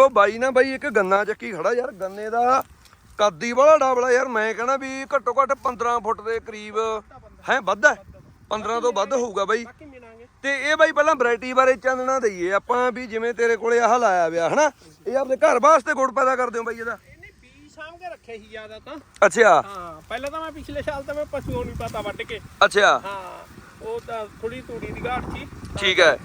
ਉਹ ਬਾਈ ਨਾ ਬਾਈ ਇੱਕ ਗੰਨਾ ਚੱਕੀ ਖੜਾ ਯਾਰ ਗੰਨੇ ਦਾ ਕੱਦੀ ਵਾਲਾ ਡਾਬਲਾ ਯਾਰ ਮੈਂ ਕਹਣਾ ਵੀ ਘੱਟੋ ਘੱਟ 15 ਫੁੱਟ ਦੇ ਕਰੀਬ ਹੈ ਵੱਧ ਹੈ? 15 ਤੋਂ ਵੱਧ ਹੋਊਗਾ ਬਾਈ। ਤੇ ਇਹ ਬਾਈ ਪਹਿਲਾਂ ਵੈਰਾਈਟੀ ਬਾਰੇ ਚਾਨਣਾ ਦਈਏ ਆਪਾਂ ਵੀ ਜਿਵੇਂ ਤੇਰੇ ਕੋਲੇ ਆਹ ਲਾਇਆ ਵਿਆ ਹਨਾ? ਇਹ ਆਪਣੇ ਘਰ ਵਾਸਤੇ ਗੁੜ ਪੈਦਾ ਕਰਦੇ ਹੋ ਬਾਈ ਇਹਦਾ? ਸਾਂਭ ਕੇ ਰੱਖੇ ਸੀ ਜ਼ਿਆਦਾ ਤਾਂ। ਅੱਛਾ। ਹਾਂ ਪਹਿਲਾਂ ਤਾਂ ਮੈਂ ਪਿਛਲੇ ਸਾਲ ਤਾਂ ਮੈਂ ਪਸ਼ੂਆਂ ਨੂੰ ਪਤਾ ਵੱਢ ਕੇ। ਅੱਛਾ। ਹਾਂ ਉਹ ਤਾਂ ਥੋੜੀ ਤੂੜੀ ਦੀ ਘਾਟ ਸੀ। ਠੀਕ ਹੈ।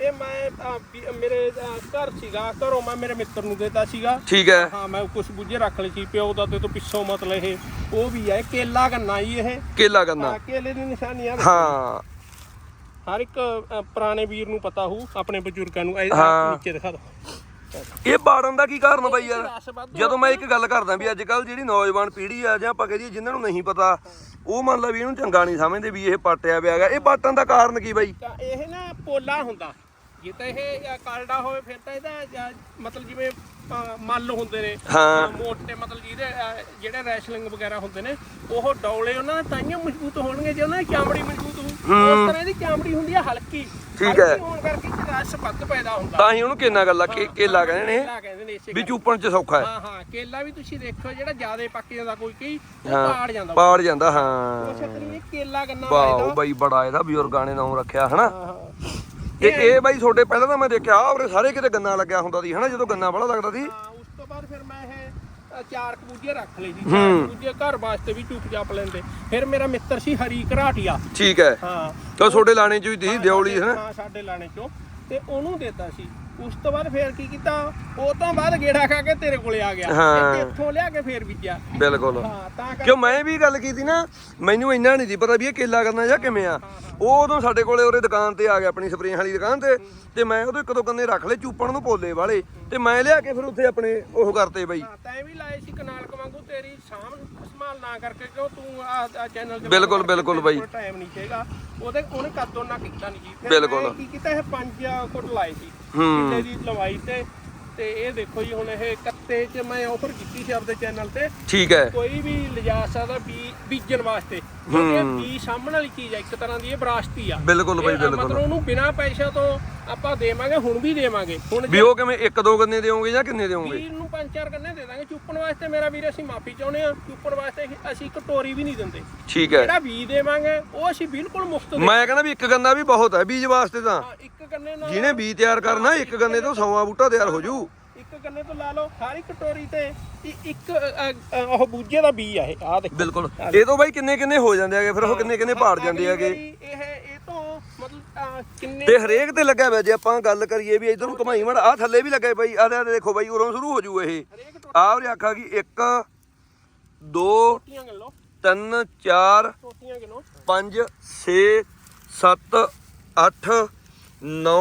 ਇਹ ਮੈਂ ਤਾਂ ਮੇਰੇ ਤਾਂ ਘਰ ਸੀਗਾ ਘਰੋਂ ਮੈਂ ਮੇਰੇ ਮਿੱਤਰ ਨੂੰ ਦੇਤਾ ਸੀਗਾ। ਠੀਕ ਹੈ। ਹਾਂ ਮੈਂ ਕੁਝ ਬੁੱਝੇ ਰੱਖ ਲਈ ਸੀ ਪਿਓ ਦਾ ਤੇ ਤੋਂ ਪਿੱਛੋਂ ਮਤਲਬ ਇਹ ਉਹ ਵੀ ਹੈ ਕੇਲਾ ਗੰਨਾ ਜੀ ਇਹ। ਕੇਲਾ ਗੰਨਾ। ਹਾਂ ਕੇਲੇ ਦੀ ਨਿਸ਼ਾਨੀ ਆ। ਹਾਂ। ਹਰ ਇੱਕ ਅ, ਪੁਰਾਣੇ ਵੀਰ ਨੂੰ ਪਤਾ ਹੋਊ ਆਪਣੇ ਬਜ਼ੁਰਗਾਂ ਨੂੰ। ਇਹ ਹਾਂ। ਨੀਚੇ ਦਿਖਾ ਦੋ ਇਹ ਬਾੜਨ ਦਾ ਕੀ ਕਾਰਨ ਬਾਈ ਯਾਰ? ਜਦੋਂ ਮੈਂ ਇੱਕ ਗੱਲ ਕਰਦਾ ਵੀ ਅੱਜ ਕੱਲ ਜਿਹੜੀ ਨੌਜਵਾਨ ਪੀੜ੍ਹੀ ਆ ਜਾਂ ਆਪਾਂ ਕਹਦੇ ਜਿਨ੍ਹਾਂ ਨੂੰ ਨਹੀਂ ਪਤਾ ਉਹ ਮੰਨ ਲਾ ਵੀ ਇਹਨੂੰ ਚੰਗਾ ਨਹੀਂ ਸਮਝਦੇ ਵੀ ਇਹ ਪਾਟਿਆ ਪਿਆ ਹੈਗਾ। ਇਹ ਪਾਟਣ ਦਾ ਕਾਰਨ ਕੀ ਬਾਈ? ਤਾਂ ਇਹ ਨਾ ਪੋਲਾ ਹੁੰਦਾ। ਜੇ ਤਾਂ ਇਹ ਜਾਂ ਕਾਲਡਾ ਹੋਵੇ ਫਿਰ ਤਾਂ ਇਹਦਾ ਜਾਂ ਮਤਲਬ ਜਿਵੇਂ ਅ, ਮੱਲ ਹੁੰਦੇ ਨੇ। ਹਾਂ। ਅ, ਮੋਟੇ ਮਤਲਬ ਜਿਹਦੇ ਅ, ਜਿਹੜੇ ਰੈਸਲਿੰਗ ਵਗੈਰਾ ਹੁੰਦੇ ਨੇ ਉਹ ਡੌਲੇ ਉਹਨਾਂ ਦੇ ਤਾਈਆਂ ਮਜ਼ਬੂਤ ਹੋਣਗੇ ਜੇ ਉਹਨਾਂ ਦੀ ਚਾਮੜੀ ਮਜ਼ਬੂਤ ਹੋਊ। ਉਸ ਤਰ੍ਹਾਂ ਦੀ ਚਾਮੜੀ ਹੁੰਦੀ ਆ ਹਲਕੀ। ਠੀਕ ਹੈ। ਹਲਕੀ ਹੋਣ ਕਰਕੇ ਇਹਦੇ ਰਸ ਵੱਧ ਪੈਦਾ ਹੁੰਦਾ। ਤਾਂ ਹੀ ਉਹਨੂੰ ਕਿੰਨਾ ਗੱਲਾਂ ਕੇ ਕੇਲਾ ਕਹਿੰਦੇ ਨੇ। ਕੇਲਾ ਕਹਿੰਦੇ ਨੇ ਇਸੇ ਵੀ ਕਰਕੇ। ਚੂਪਣ ਚ ਸੌਖਾ ਹੈ। ਹਾਂ ਹਾਂ ਕੇਲਾ ਵੀ ਤੁਸੀਂ ਦੇਖੋ ਜਿਹੜਾ ਜ਼ਿਆਦਾ ਪੱਕ ਜਾਂਦਾ ਕੋਈ ਕਈ ਉਹ ਹਾਂ ਪਾੜ ਜਾਂਦਾ। ਪਾੜ ਜਾਂਦਾ ਉਹ ਹਾਂ ਛਤਰੀ ਇਹ ਕੇਲਾ ਗੰਨਾ ਵਾਓ ਇਹਦਾ ਬਾਈ ਬੜਾ ਇਹਦਾ ਬਜ਼ੁਰਗਾਂ ਨੇ ਨਾਮ ਰੱਖਿਆ ਹਨਾ? ਹਾਂ ਹਾਂ। ਤੇ ਇਹ ਬਾਈ ਤੁਹਾਡੇ ਪਹਿਲਾਂ ਤਾਂ ਮੈਂ ਦੇਖਿਆ ਆ ਉਰੇ ਸਾਰੇ ਕਿਤੇ ਗੰਨਾ ਲੱਗਿਆ ਹੁੰਦਾ ਸੀ ਹਨਾ ਜਦੋਂ ਗੰਨਾ ਬੜਾ ਲੱਗਦਾ ਸੀ। ਹਾਂ ਉਸ ਤੋਂ ਬਾਅਦ ਫਿਰ ਮੈਂ ਇਹ ਅ, ਚਾਰ ਕਬੂਜੇ ਰੱਖ ਸੀ। ਚਾਰ ਕਬੂਜੇ ਘਰ ਵਾਸਤੇ ਵੀ ਚੁੱਪ ਚਾਪ ਲੈਂਦੇ। ਫਿਰ ਮੇਰਾ ਮਿੱਤਰ ਸੀ ਹਰੀ ਘਰਾਟੀਆ। ਠੀਕ ਹੈ। ਹਾਂ। ਤਾਂ ਤੁਹਾਡੇ ਲਾਣੇ ਚ ਵੀ ਦੀ ਦਿਉਲੀ ਹਨਾ? ਹਾਂ ਸਾਡੇ ਲਾਣੇ ਚੋਂ। ਤੇ ਉਹਨੂੰ ਦੇਤਾ ਸੀ। ਉਸ ਤੋਂ ਬਾਅਦ ਫਿਰ ਕੀ ਕੀਤਾ? ਉਹ ਤੋਂ ਬਾਅਦ ਗੇੜਾ ਖਾ ਕੇ ਤੇਰੇ ਕੋਲੇ ਆ ਗਿਆ। ਹਾਂ। ਤੇ ਇੱਥੋਂ ਲਿਆ ਕੇ ਫੇਰ ਬੀਜਿਆ। ਬਿਲਕੁਲ। ਹਾਂ ਤਾਂ ਕਿਉਂ ਮੈਂ ਵੀ ਗੱਲ ਕੀਤੀ ਨਾ ਮੈਨੂੰ ਇੰਨਾ ਨਹੀਂ ਸੀ ਪਤਾ ਵੀ ਇਹ ਕੇਲਾ ਕਰਨਾ ਜਾਂ ਕਿਵੇਂ ਆ। ਉਹ ਉਦੋਂ ਸਾਡੇ ਕੋਲੇ ਉਹਰੇ ਦੁਕਾਨ ਤੇ ਆ ਗਿਆ ਆਪਣੀ ਸਪਰੇਅ ਵਾਲੀ ਦੁਕਾਨ ਤੇ। ਤੇ ਮੈਂ ਉਦੋਂ ਇੱਕ ਦੋ ਕੰਨੇ ਰੱਖ ਲਏ ਚੂਪਣ ਨੂੰ ਪੋਲੇ ਵਾਲੇ। ਤੇ ਮੈਂ ਲਿਆ ਕੇ ਫਿਰ ਉੱਥੇ ਆਪਣੇ ਉਹ ਕਰਤੇ ਬਾਈ। ਹਾਂ ਤੈਂ ਵੀ ਲਾਏ ਸੀ ਕਨਾਲ ਵਾਂਗੂ ਤੇਰੀ ਸਾਂਭ ਨਾ ਕਰਕੇ ਕਿਉਂ ਤੂੰ ਆ ਚੈਨਲ ਤੇ ਬਿਲਕੁਲ, ਬਿਲਕੁਲ ਬਾਈ। ਟਾਈਮ ਨਹੀਂ ਚਾਹੀਦਾ ਉਹਦੇ ਉਹਨੇ ਕੱਦੋਂ ਨਾ ਕੀਤਾ ਨਹੀਂ ਜੀ ਬਿਲਕੁਲ। ਕੀ ਕੀਤਾ ਇਹ 5 ਫੁੱਟ ਲਾਏ ਸੀ। ਕਿੱਲੇ ਦੀ ਲੰਬਾਈ ਤੇ ਤੇ ਇਹ ਦੇਖੋ ਜੀ ਹੁਣ ਇਹ ਕੱਤੇ 'ਚ ਮੈਂ ਆਫਰ ਕੀਤੀ ਸੀ ਆਪਦੇ ਚੈਨਲ ਤੇ। ਠੀਕ ਹੈ। ਕੋਈ ਵੀ ਲਿਜਾ ਸਕਦਾ ਬੀ ਬੀਜਣ ਵਾਸਤੇ। ਕਿਉਂਕਿ ਬੀ ਸਾਹਮਣ ਵਾਲੀ ਚੀਜ਼ ਹੈ ਇੱਕ ਤਰ੍ਹਾਂ ਦੀ ਇਹ ਵਿਰਾਸਤੀ ਆ। ਬਿਲਕੁਲ ਬਾਈ ਬਿਲਕੁਲ। ਮਤਲਬ ਉਹਨੂੰ ਬਿਨਾਂ ਪੈਸਿਆਂ ਤੋਂ ਆਪਾਂ ਦੇਵਾਂਗੇ ਹੁਣ ਵੀ ਦੇਵਾਂਗੇ। ਹੁਣ ਵੀ ਉਹ ਕਿਵੇਂ ਇੱਕ ਦੋ ਗੰਨੇ ਦਿਓਗੇ ਜਾਂ ਕਿੰਨੇ ਦਿਓਗੇ ਵੀਰ ਨੂੰ ਪੰਜ ਚਾਰ ਕੰਨੇ ਦੇ ਦਾਂਗੇ। ਚੁੱਪਣ ਵਾਸਤੇ ਮੇਰਾ ਵੀਰ ਅਸੀਂ ਮਾਫੀ ਚਾਹੁੰਦੇ ਆ ਚੁੱਪਣ ਵਾਸਤੇ ਅਸੀਂ- ਇੱਕ ਟੋਰੀ ਵੀ ਨਹੀਂ ਦਿੰਦੇ। ਠੀਕ ਹੈ। ਜਿਹੜਾ ਬੀਜ ਦੇਵਾਂਗੇ ਉਹ ਅਸੀਂ ਬਿਲਕੁਲ ਮੁਫਤ ਦੇ ਮੈਂ ਕਹਿੰਦਾ ਵੀ ਇੱਕ ਗੰਨਾ ਵੀ ਬਹੁਤ ਹੈ ਬੀਜ ਵਾਸਤੇ ਤਾਂ। ਇੱਕ ਕੰਨੇ ਨਾਲ ਜਿਹਨੇ ਬੀਜ ਤਿਆਰ ਕਰਨਾ ਇੱਕ ਗੰਨੇ ਤੋਂ ਸੌਵਾ ਬੂਟਾ ਤਿਆਰ ਹੋ ਜੂ। ਇੱਕ ਕੰਨੇ ਤੋਂ ਲਾ ਲਓ ਹਰ ਇੱਕ ਟੋਰੀ ਤੇ ਇ- ਇੱਕ ਅ, ਅ, ਉਹ ਬੂਝੇ ਦਾ ਬੀ ਆ ਇਹ ਆ ਦੇਖੋ। ਬਿਲਕੁਲ। ਇਹ ਤੋਂ ਬਾਈ ਕਿੰਨੇ ਕਿੰਨੇ ਹੋ ਜਾਂਦੇ ਹੈਗੇ? ਫਿਰ ਉਹ ਕਿੰਨੇ ਕਿੰਨੇ ਪਾੜ ਜਾਂਦੇ ਹੈਗੇ? ਅਗਲੀ ਵਾਰੀ ਇਹ ਇਹ ਤੋਂ ਮਤਲਬ ਅ, ਕਿੰਨੇ ਤੇ ਹਰੇਕ ਤੇ ਲੱਗਿਆ ਹੋਇਆ ਜੇ ਆਪਾਂ ਗੱਲ ਕਰੀਏ ਵੀ ਇਧਰ ਨੂੰ ਘਮਾਈ ਮੜ ਆ ਥੱਲੇ ਵੀ ਲੱਗੇ ਬਾਈ ਆ ਦੇਖੋ ਬਾਈ ਉਰੋਂ ਸ਼ੁਰੂ ਹੋ ਜੂ ਇਹ। ਹਰੇਕ ਆਹ ਉਰੇ ਆਖਾ ਕਿ 1 2 ਟੋਟੀਆਂ ਗਿਣ 3 4 ਟੋਟੀਆਂ ਗਿਣੋ। 5 6 7 8 9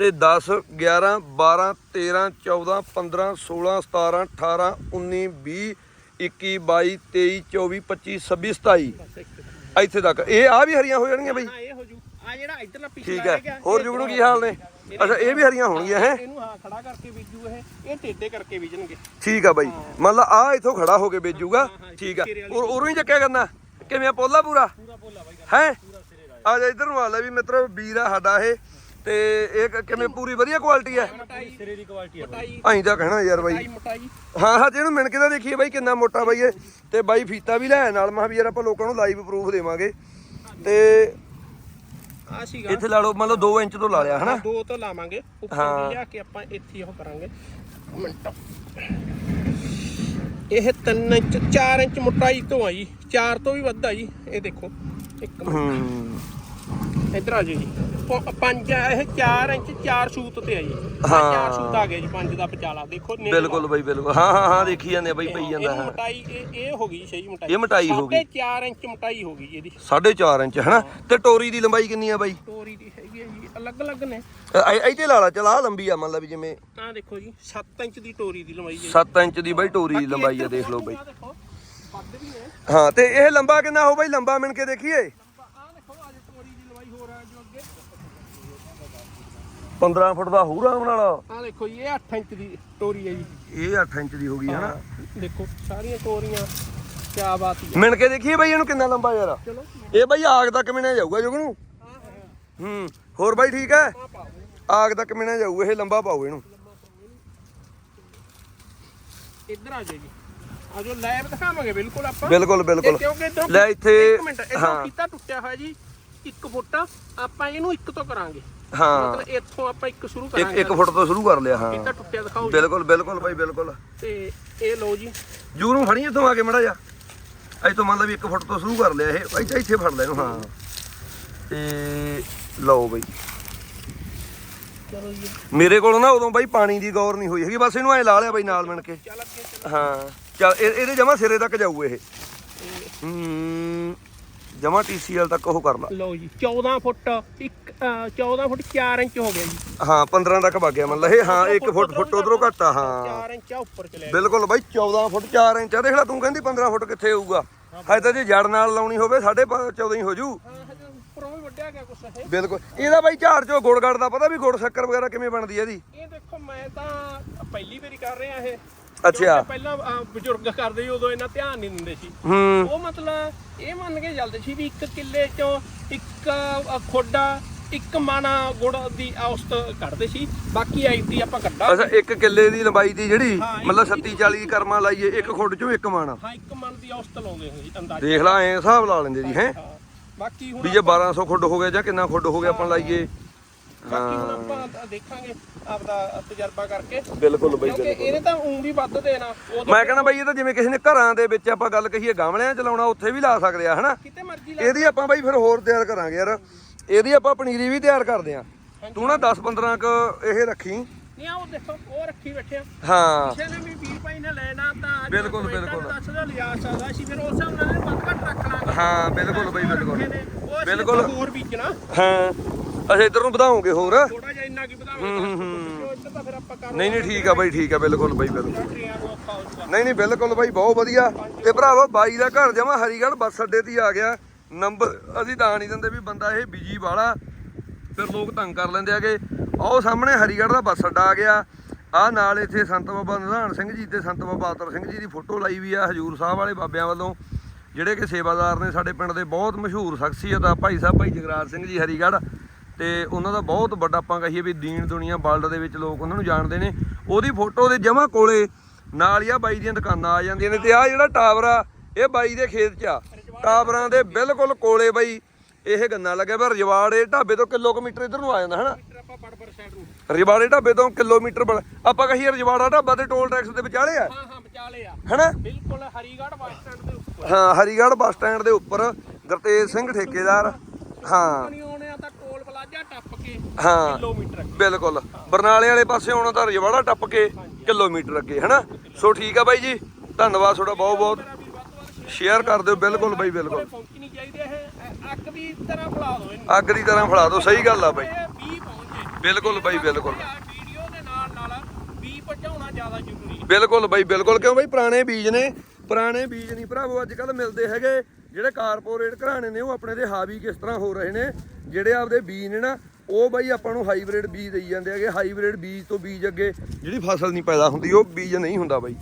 ਤੇ 10 11 12 13 14 15 16 17 18 19 20 21 22 23 24 25 26 27 ਇੱਥੇ ਤੱਕ। ਇਹ ਆ ਵੀ ਹਰੀਆਂ ਹੋ ਜਾਣਗੀਆਂ ਬਾਈ। ਹਾਂ ਇਹ ਹੋ ਜੂ। ਆ ਜਿਹੜਾ ਇੱਧਰਲਾ ਪਿਛਲਾ ਠੀਕ ਰਹਿ ਗਿਆ, ਹੋਰ ਜੁਗਣੂ ਕੀ ਹਾਲ ਨੇ? ਅੱਛਾ ਇਹ ਵੀ ਹਰੀਆਂ ਹੋਣਗੀਆਂ ਹੈ? ਇਹਨੂੰ ਹਾਂ ਖੜਾ ਕਰਕੇ ਬੀਜੂ ਇਹ। ਇਹ ਟੇਡੇ ਕਰਕੇ ਬੀਜਣਗੇ। ਠੀਕ ਆ ਬਾਈ। ਮੰਨ ਲਾ ਆ ਇੱਥੋਂ ਖੜਾ ਹੋ ਕੇ ਵੇਚੂਗਾ ਠੀਕ ਆ। ਔਰ ਉਰੋਂ ਹੀ ਚੱਕਿਆ ਕਰਨਾ। ਕਿਵੇਂ ਪੋਲਾ ਪੂਰਾ? ਪੂਰਾ ਬੋਲਾ ਬਾਈ ਹੈ? ਆ ਜਾ ਇਧਰ ਨੂੰ ਆ ਲੈ ਵੀ ਮਿੱਤਰੋ ਵੀਰ ਆ ਸਾਡਾ ਇਹ। ਤੇ ਇਹ ਕ- ਕਿਵੇਂ ਪੂਰੀ ਵਧੀਆ ਕੁਆਲਿਟੀ ਹੈ? ਮਟਾਈ ਸਿਰੇ ਦੀ ਕੁਆਲਿਟੀ ਹੈ ਮਟਾਈ ਅਸੀਂ ਤਾਂ ਕਹਿਣਾ ਯਾਰ ਬਾਈ। ਮਟਾਈ ਹਾਂ ਹਾਂ ਜਿਹਨੂੰ ਮਿਣ ਕੇ ਤਾਂ ਦੇਖੀਏ ਬਾਈ ਕਿੰਨਾ ਮੋਟਾ ਬਾਈ ਇਹ। ਤੇ ਬਾਈ ਫੀਤਾ ਵੀ ਲੈ ਨਾਲ ਮਾ ਵੀ ਯਾਰ ਆਪਾਂ ਲੋਕਾਂ ਨੂੰ ਲਾਈਵ ਪ੍ਰੂਫ ਦੇਵਾਂਗੇ। ਤੇ ਆ ਸੀਗਾ ਇੱਥੇ ਲਾ ਲਓ ਮੰਨ ਲਓ 2 ਇੰਚ ਤੋਂ ਲਾ ਲਿਆ ਹਨਾ? ਦੋ ਤੋਂ ਲਾਵਾਂਗੇ। ਉੱਪਰ। ਦੀ ਲਿਆ ਕੇ ਆਪਾਂ ਇੱਥੇ ਹੀ ਉਹ ਕਰਾਂਗੇ। ਮਿੰਟ। ਇਹ 3 ਇੰਚ 4 ਇੰਚ ਮੋਟਾਈ ਤੋਂ ਆ ਜੀ। 4 ਤੋਂ ਵੀ ਵੱਧ ਆ ਜੀ। ਇਹ ਦੇਖੋ। ਇੱਕ ਮਿੰਟ। ਹੂੰ। ਇੱਧਰ ਆ ਜਾਓ ਜੀ। ਪ- ਪੰਜ ਆ, ਇਹ 4 ਇੰਚ 4 ਸੂਤ ਤੇ ਆ ਜੀ। ਹਾਂ। 4 ਸੂਤ ਆ ਗਏ ਜੀ ਪੰਜ ਦਾ ਵਿਚਾਲਾ ਦੇਖੋ ਨੇੜੇ ਬਿਲਕੁਲ ਬਾਈ ਬਿਲਕੁਲ। ਹਾਂ ਹਾਂ ਹਾਂ ਦੇਖੀ ਜਾਂਦੇ ਆ ਬਾਈ ਪਈ ਜਾਂਦਾ ਹਾਂ। ਮੋਟਾਈ ਇਹ ਇਹ ਹੋ ਗਈ ਸਹੀ ਮੋਟਾਈ। ਇਹ ਮੋਟਾਈ ਹੋ ਗਈ। 4 ਇੰਚ ਮੋਟਾਈ ਹੋ ਗਈ ਇਹਦੀ। 4.5 ਇੰਚ ਹਨਾ? ਤੇ ਟੋਰੀ ਦੀ ਲੰਬਾਈ ਕਿੰਨੀ ਆ ਬਾਈ? ਤੋਰੀ ਦੀ ਹੈਗੀ ਹੈ ਜੀ ਅਲੱਗ-ਅਲੱਗ ਨੇ। ਇੱਥੇ ਲਾ ਲਾ ਚਲਾ ਲੰਬੀ ਆ ਮੰਨ ਲਾ ਵੀ ਜਿਵੇਂ ਆਹ ਦੇਖੋ ਜੀ 7 ਇੰਚ ਦੀ ਤੋਰੀ ਦੀ ਲੰਬਾਈ ਹੈ 7 ਇੰਚ ਦੀ ਬਾਈ ਟੋਰੀ ਦੀ ਲੰਬਾਈ ਆ ਦੇਖ ਲਓ ਬਾਈ। ਹਾਂ ਤੇ ਇਹ ਲੰਬਾ ਕਿੰਨਾ ਹੋ ਬਾਈ? ਲੰਬਾ ਮਿਣ ਕੇ ਦੇਖੀਏ ਆਹ ਦੇਖੋ ਅੱਜ ਤੋਰੀ ਦੀ ਲੰਬਾਈ ਹੋਰ ਆ ਜੋ ਅੱਗੇ 15 ਫੁੱਟ ਦਾ ਹੋਊ ਆਰਾਮ ਨਾਲ ਆਹ ਦੇਖੋ ਜੀ ਇਹ 8 ਇੰਚ ਦੀ ਤੋਰੀ ਹੈ ਜੀ। ਇਹ 8 ਇੰਚ ਦੀ ਹੋ ਗਈ ਹਨਾ ਦੇਖੋ ਸਾਰੀਆਂ ਤੋਰੀਆਂ ਕਿਆ ਬਾਤ ਹੈ। ਮਿਣ ਕੇ ਦੇਖੀਏ ਬਾਈ ਇਹਨੂੰ ਕਿੰਨਾ ਲੰਬਾ ਯਾਰ। ਚਲੋ। ਇਹ ਬਾਈ ਆਗ ਤੱਕ ਮਿਣਿਆ ਜਾਊਗਾ ਜੁਗ ਨੂੰ ਹੈ ਹੂੰ ਹੋਰ ਬਾਈ ਠੀਕ ਹੈ? ਆਗ ਤੱਕ ਮਿਣਿਆ ਜਾਊ ਇਹ ਲੰਬਾ ਪਾਓ ਇਹਨੂੰ। ਇੱਧਰ ਆ ਜਾਓ ਜੀ। ਆ ਲੈਬ ਦਿਖਾਵਾਂਗੇ ਬਿਲਕੁਲ ਆਪਾਂ। ਬਿਲਕੁਲ ਬਿਲਕੁਲ। ਲੈ ਇੱਥੇ ਇੱਕ ਮਿੰਟ ਹਾਂ। ਕੀਤਾ ਟੁੱਟਿਆ ਹੋਇਆ ਜੀ 1 ਫੁੱਟ। ਆਪਾਂ ਇਹਨੂੰ ਇੱਕ ਤੋਂ ਕਰਾਂਗੇ। ਹਾਂ। ਮਤਲਬ ਇੱਥੋਂ ਆਪਾਂ ਇੱਕ ਸ਼ੁਰੂ ਇੱਕ ਕਰਾਂਗੇ। ਇੱਕ ਫੁੱਟ ਤੋਂ ਸ਼ੁਰੂ ਕਰ ਲਿਆ ਹਾਂ। ਇਹ ਤਾਂ ਟੁੱਟਿਆ ਦਿਖਾਓ ਜੀ। ਬਿਲਕੁਲ ਬਿਲਕੁਲ ਬਾਈ ਬਿਲਕੁਲ। ਤੇ ਇਹ ਲਓ ਜੀ। ਜੂ ਨੂੰ ਫੜੀ ਇੱਥੋਂ ਆ ਕੇ ਮੜਾ ਜਾ ਅੱਜ ਤੋਂ ਮੰਨ ਲਾ ਵੀ 1 ਫੁੱਟ ਤੋਂ ਸ਼ੁਰੂ ਕਰ ਲਿਆ ਇਹ। ਇੱਥੇ ਇੱਥੇ ਫੜ ਲੈ ਇਹਨੂੰ ਹਾਂ। ਤੇ ਲਓ ਬਈ। ਚਲੋ ਜੀ। ਮੇਰੇ ਕੋਲ ਨਾ ਉਦੋਂ ਬਾਈ ਪਾਣੀ ਦੀ ਗੌਰ ਨਹੀਂ ਹੋਈ ਹੈਗੀ। ਬਸ ਇਹਨੂੰ ਐ ਲਾ ਲਿਆ ਬਾਈ ਨਾਲ ਮਿਣ ਕੇ। ਚੱਲ ਅੱਗੇ ਚੱਲ। ਹਾਂ। ਚੱਲ ਇਹ- ਇਹਦੇ ਜਮਾ ਸਿਰੇ ਤੱਕ ਜਾਊ ਇਹ। ਹੂੰ। ਜਮਾ ਟੀਸੀਐਲ ਤੱਕ ਉਹ ਕਰ ਲਾ। ਲਓ ਜੀ 14 ਫੁੱਟ ਇੱਕ ਅਹ, 14 ਫੁੱਟ 4 ਇੰਚ ਹੋ ਗਿਆ ਜੀ। ਹਾਂ 15 ਤੱਕ ਵਗ ਗਿਆ ਮੰਨ ਲਾ। ਇਹ ਹਾਂ 1 ਫੁੱਟ ਫੁੱਟ ਉਧਰੋਂ ਘੱਟ ਆ ਹਾਂ। 4 ਇੰਚ ਆ ਉੱਪਰ ਚਲੇ ਬਿਲਕੁਲ ਬਾਈ 14 ਫੁੱਟ 4 ਇੰਚ ਆ। ਦੇਖ ਲੈ ਤੂੰ ਕਹਿੰਦੀ 15 ਫੁੱਟ ਕਿੱਥੇ ਹੋਊਗਾ। ਹਜੇ ਤਾਂ ਜੇ ਜੜ ਨਾਲ ਲਾਉਣੀ ਹੋਵੇ 14.5 ਹੀ ਹੋ ਜੂ। ਬਿਲਕੁਲ। ਇਹਦਾ ਬਾਈ ਝਾੜ ਚੋਂ ਗੁੜ ਗੜ ਦਾ ਪਤਾ ਵੀ ਗੁੜ ਸ਼ੱਕਰ ਵਗੈਰਾ ਕਿਵੇਂ ਬਣਦੀ ਹੈ ਇਹਦੀ? ਇਹ ਦੇਖੋ ਮੈਂ ਤਾਂ ਪਹਿਲੀ ਵਾਰੀ ਕਰ ਰਿਹਾ ਇਹ। ਅੱਛਾ। ਪਹਿਲਾਂ ਅਹ, ਬਜ਼ੁਰਗ ਕਰਦੇ ਸੀ ਉਦੋਂ ਇਹਨਾਂ ਧਿਆਨ ਨਹੀਂ ਦਿੰਦੇ ਸੀ। ਹੂੰ। ਉਹ ਮਤਲਬ ਇਹ ਮੰਨ ਕੇ ਚੱਲਦੇ ਸੀ ਵੀ ਇੱਕ ਕਿੱਲੇ ਚੋਂ ਇੱਕ ਖੋਡਾ ਇੱਕ ਮਾਣਾ ਗੁੜ ਦੀ ਔਸਤ ਕੱਢਦੇ ਸੀ। ਬਾਕੀ ਆਈਤੀ ਆਪਾਂ ਕੱਢਾ। ਅੱਛਾ ਇੱਕ ਕਿੱਲੇ ਦੀ ਲੰਬਾਈ ਦੀ ਜਿਹੜੀ ਹਾਂ, ਇੱਕ- ਮਤਲਬ 37 40 ਕਰਮਾਂ ਲਾਈਏ ਇੱਕ ਖੁੱਡ ਚੋਂ ਇੱਕ ਮਾਣਾ। ਹਾਂ ਇੱਕ ਮਣ ਦੀ ਔਸਤ ਲਾਉਂਦੇ ਸੀ ਅੰਦਾਜ਼ਾ। ਦੇਖ ਲਾ ਐ ਹਿਸਾਬ ਲਾ ਲੈਂਦੇ ਜੀ ਹੈ? ਹਾਂ ਬਾਕੀ ਹੁਣ ਵੀ ਜੇ 1200 ਖੁੱਡ ਹੋ ਗਿਆ ਜਾਂ ਕਿੰਨਾ ਖੁੱਡ ਹੋ ਗਿਆ ਆਪਾਂ ਲਾਈਏ। ਬਾਕੀ ਹੁਣ ਆਪਾਂ ਦੇਖਾਂਗੇ ਆਪਦਾ ਤਜਰਬਾ ਕਰਕੇ। ਬਿਲਕੁਲ ਬਈ ਕਿਉਂਕਿ ਇਹਨੇ ਤਾਂ ਉਂ ਵੀ ਵੱਧ ਦੇਣਾ। ਉਹ ਮੈਂ ਕਹਿੰਦਾ ਬਾਈ ਇਹ ਤਾਂ ਜਿਵੇਂ ਕਿਸੇ ਨੇ ਘਰਾਂ ਦੇ ਵਿੱਚ ਆਪਾਂ ਗੱਲ ਕਹੀਏ ਗਮਲਿਆਂ 'ਚ ਲਾਉਣਾ ਉੱਥੇ ਵੀ ਲਾ ਸਕਦੇ ਆ ਹਨਾ? ਕਿਤੇ ਮਰਜ਼ੀ ਲਾ ਇਹਦੀ ਆਪਾਂ ਬਾਈ ਫਿਰ ਹੋਰ ਤਿਆਰ ਕਰਾਂਗੇ ਯਾਰ। ਇਹਦੀ ਆਪਾਂ ਪਨੀਰੀ ਵੀ ਤਿਆਰ ਕਰਦੇ ਆ। ਤੂੰ ਨਾ 10 15 ਕ ਇਹ ਰੱਖੀ। ਨਹੀਂ ਆ ਉਹ ਦੇਖੋ ਉਹ ਰੱਖੀ ਬੈਠੇ ਆ। ਹਾਂ। ਕਿਸੇ ਨੇ ਵੀ ਵੀਰ ਭਾਈ ਨੇ ਲੈਣਾ ਤਾਂ ਅੱਜ ਬਿਲਕੁਲ, ਕਮੈਂਟਾਂ 'ਚ ਬਿਲਕੁਲ। ਦੱਸਦਾ ਲਿਆ ਸਕਦਾ ਸੀ ਫਿਰ ਉਸ ਹਿਸਾਬ ਨਾਲ ਇਹਨੇ ਵੱਧ ਘੱਟ ਰੱਖ ਲਾਂਗੇ। ਹਾਂ ਬਿਲਕੁਲ ਬਾਈ ਬਿਲਕੁਲ। ਬਿਲਕੁਲ ਬਿਲਕੁਲ। ਹੋਰ ਬੀਜਣਾ। ਹਾਂ। ਅੱਛਾ ਇਧਰ ਨੂੰ ਵਧਾਉਂਗੇ ਹੋਰ। ਥੋੜਾ ਜਿਹਾ ਇੰਨਾ ਕੀ ਵਧਾਵਾਂਗੇ ਇੱਧਰ ਤਾਂ ਫਿਰ ਆਪਾਂ ਕਰ ਨਹੀਂ ਨਹੀਂ ਠੀਕ ਆ ਬਾਈ ਠੀਕ ਆ ਬਿਲਕੁਲ ਬਾਈ ਬਿਲਕੁਲ। ਨਹੀਂ ਨਹੀਂ ਬਿਲਕੁਲ ਬਾਈ ਬਹੁਤ ਵਧੀਆ। ਤੇ ਭਰਾਵੋ ਬਾਈ ਦਾ ਘਰ ਜਮਾ ਹਰੀਗੜ੍ਹ ਬੱਸ ਅੱਡੇ ਤੇ ਆ ਗਿਆ। ਨੰਬਰ ਅਸੀਂ ਤਾਂ ਨਹੀਂ ਦਿੰਦੇ ਵੀ ਬੰਦਾ ਇਹ ਬਿਜ਼ੀ ਵਾਲਾ। ਫਿਰ ਲੋਕ ਤੰਗ ਕਰ ਲੈਂਦੇ ਆਗੇ ਆਹ ਸਾਹਮਣੇ ਹਰੀਗੜ੍ਹ ਦਾ ਬੱਸ ਅੱਡਾ ਆ ਗਿਆ। ਆ ਨਾਲ ਇੱਥੇ ਸੰਤ ਬਾਬਾ ਨਿਧਾਨ ਸਿੰਘ ਜੀ ਤੇ ਸੰਤ ਬਾਬਾ ਆਤਰ ਸਿੰਘ ਜੀ ਦੀ ਫੋਟੋ ਲਾਈ ਵੀ ਆ ਹਜੂਰ ਸਾਹਿਬ ਵਾਲੇ ਬਾਬਿਆਂ ਵੱਲੋਂ। ਜਿਹੜੇ ਕਿ ਸੇਵਾਦਾਰ ਨੇ ਸਾਡੇ ਪਿੰਡ ਦੇ ਬਹੁਤ ਮਸ਼ਹੂਰ ਸ਼ਖਸੀਅਤ ਆ ਭਾਈ ਸਾਹਿਬ ਭਾਈ ਜਗਰਾਜ ਸਿੰਘ ਜੀ ਹਰੀਗੜ੍ਹ। ਤੇ ਉਹਨਾਂ ਦਾ ਬਹੁਤ ਵੱਡਾ ਆਪਾਂ ਕਹੀਏ ਵੀ ਦੀਨ ਦੁਨੀਆ ਵਰਲਡ ਦੇ ਵਿੱਚ ਲੋਕ ਉਹਨਾਂ ਨੂੰ ਜਾਣਦੇ ਨੇ। ਉਹਦੀ ਫੋਟੋ ਦੇ ਜਮਾ ਕੋਲੇ ਨਾਲ ਹੀ ਆ ਬਾਈ ਦੀਆਂ ਦੁਕਾਨਾਂ ਆ ਜਾਂਦੀਆਂ ਨੇ ਤੇ ਆ ਜਿਹੜਾ ਟਾਵਰ ਆ ਇਹ ਬਾਈ ਦੇ ਖੇਤ 'ਚ ਆ। ਟਾਵਰਾਂ ਦੇ ਬਿਲਕੁਲ ਕੋਲੇ ਬਾਈ ਇਹ ਗੰਨਾ ਲੱਗਿਆ ਪਰ ਰਜਵਾੜੇ ਢਾਬੇ ਤੋਂ ਕਿਲੋਮੀਟਰ ਇਧਰ ਨੂੰ ਆ ਜਾਂਦਾ ਹਨਾ? ਰਜਵਾੜੇ ਢਾਬੇ ਤੋਂ ਕਿਲੋਮੀਟਰ ਆਪਾਂ ਕਹੀਏ ਰਜਵਾੜਾ ਢਾਬਾ ਤੇ ਟੋਲ ਟੈਕਸ ਦੇ ਵਿਚਾਲੇ ਆ। ਹਾਂ ਹਾਂ ਵਿਚਾਲੇ ਆ। ਹਨਾ? ਬਿਲਕੁਲ ਹਰੀਗੜ੍ਹ ਬੱਸ ਸਟੈਂਡ ਦੇ ਉੱਪਰ। ਹਾਂ ਹਰੀਗੜ੍ਹ ਬੱਸ ਸਟੈਂਡ ਦੇ ਉੱਪਰ ਗੁਰਤੇਜ ਸਿੰਘ ਠੇਕੇਦਾਰ ਹਾਂ ਨਹੀਂ ਆਉਣੇ ਆ ਤਾਂ ਟੋਲ ਪਲਾਜ਼ਾ ਟੱਪ ਕੇ ਹਾਂ ਕਿਲੋਮੀਟਰ ਬਿਲਕੁਲ। ਬਰਨਾਲੇ ਵਾਲੇ ਪਾਸੇ ਆਉਣਾ ਤਾਂ ਰਜਵਾੜਾ ਟੱਪ ਕੇ ਕਿਲੋਮੀਟਰ ਅੱਗੇ ਹਨਾ? ਸੋ ਠੀਕ ਆ ਬਾਈ ਜੀ। ਧੰਨਵਾਦ ਤੁਹਾਡਾ ਬਹੁਤ ਬਹੁਤ। ਸ਼ੇਅਰ ਕਰ ਦਿਓ ਬਿਲਕੁਲ ਬਾਈ ਬਿਲਕੁਲ। ਪਹੁੰਚਣੀ ਨਹੀਂ ਚਾਹੀਦੀ ਇਹ। ਅੱਗ ਦੀ ਤਰ੍ਹਾਂ ਫਲਾ ਦਿਓ ਇਹਨੂੰ। ਅੱਗ ਦੀ ਤਰ੍ਹਾਂ ਫੜਾ ਦਿਓ ਸਹੀ ਗੱਲ ਆ ਬਾਈ। ਇਹ 20 ਪਹੁੰਚੇ ਬਿਲਕੁਲ ਬਾਈ ਬਿਲਕੁਲ। ਵੀਡੀਓ ਦੇ ਨਾਲ ਨਾਲ 20 ਪਹੁੰਚਾਉਣਾ ਜ਼ਿਆਦਾ ਜ਼ਰੂਰੀ ਹੈ। ਬਿਲਕੁਲ ਬਾਈ ਬਿਲਕੁਲ। ਕਿਉਂ ਬਾਈ? ਪੁਰਾਣੇ ਬੀਜ ਨੇ। ਪੁਰਾਣੇ ਬੀਜ ਨਹੀਂ ਭਰਾਵੋ ਅੱਜ ਕੱਲ ਮਿਲਦੇ ਹੈਗੇ ਜਿਹੜੇ ਕਾਰਪੋਰੇਟ ਘਰਾਣੇ ਨੇ, ਉਹ ਆਪਣੇ ਦੇ ਹਾਵੀ ਕਿਸ ਤਰ੍ਹਾਂ ਹੋ ਰਹੇ ਨੇ, ਜਿਹੜੇ ਆਪਦੇ ਬੀਜ ਨੇ ਨਾ, ਉਹ ਬਾਈ ਆਪਾਂ ਨੂੰ ਹਾਈਬ੍ਰਿਡ ਬੀਜ ਦੇਈ ਜਾਂਦੇ ਹੈਗੇ, ਹਾਈਬ੍ਰਿਡ ਬੀਜ ਤੋਂ ਬੀਜ ਅੱਗੇ ਜਿਹੜੀ ਫਸਲ ਨਹੀਂ ਪੈਦਾ ਹੁੰਦੀ, ਉਹ ਬੀਜ ਨਹੀਂ ਹੁੰਦਾ ਬਾਈ।